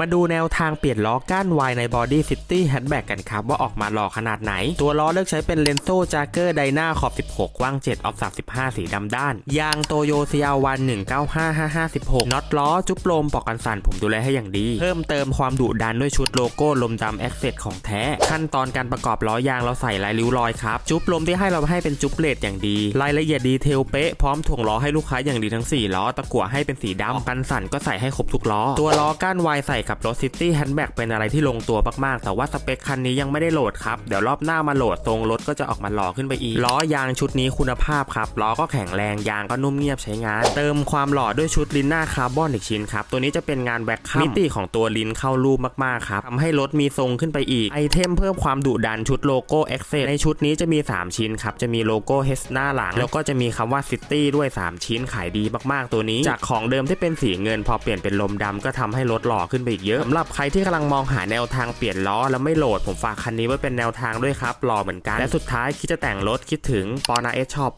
มาดูแนวทางเปลี่ยนล้อก้านวายใน Body City Hatchback กันครับ ว่าออกมาหล่อขนาดไหน ตัวล้อเลือกใช้เป็นเลนโซจ a เกอร์ไดนาขอบ 16 กว้าง 7 ออฟ 35 สีดำด้าน ยางโตโยซีอาวัน195556น็อตล้อจุ๊บลมปอกกันสั่นผมดูแลให้อย่างดี เพิ่มเติมความดุดันด้วยชุดโลโก้ลมดำแอคเซสของแท้ ขั้นตอนการประกอบล้อยางเราใส่ลายริ้วรอยครับ จุ๊บลมที่ให้เราให้เป็นจุ๊บเลดอย่างดี รายละเอียดดีเทลเป๊ะพร้อมถ่วงล้อให้ลูกค้าอย่างดีทั้ง4ล้อตะกั่วให้เป็นสีดำกันสั่นก็ใส่ให้ครบทุกล้อ ตัวล้อก้านวายใส่กับรถซิตี้แฮนด์แบ็กเป็นอะไรที่ลงตัวมากๆ แต่ว่าสเปคคันนี้ยังไม่ได้โหลดครับ เดี๋ยวรอบหน้ามาโหลดทรงรถก็จะออกมาหล่อขึ้นไปอีก ล้อยางชุดนี้คุณภาพครับ ล้อก็แข็งแรงยางก็นุ่มเงียบใช้งาน เติมความหล่อด้วยชุดลิ้นหน้าคาร์บอนอีกชิ้นครับ ตัวนี้จะเป็นงานแว็กคัมมิติของตัวลิ้นเข้ารูปมากๆครับทำให้รถมีทรงขึ้นไปอีก ไอเทมเพิ่มความดุดันชุดโลโก้เอ็กเซในชุดนี้จะมี 3 ชิ้นครับ จะมีโลโก้เฮสหน้าหลัง แล้วก็จะมีคำว่าซิตี้ด้วย 3 ชิ้นขายดีมากๆ ตัวนี้ จากของเดิมที่เป็นสีเงิน พอเปลี่ยนเป็นลมดำก็ทำให้รถหล่อขึ้นไปอีกเยอะสำหรับใครที่กำลังมองหาแนวทางเปลี่ยนล้อแล้วไม่โหลดผมฝากคันนี้ไว้เป็นแนวทางด้วยครับหล่อเหมือนกันและสุดท้ายคิดจะแต่งรถคิดถึงปอนาเอชช็อป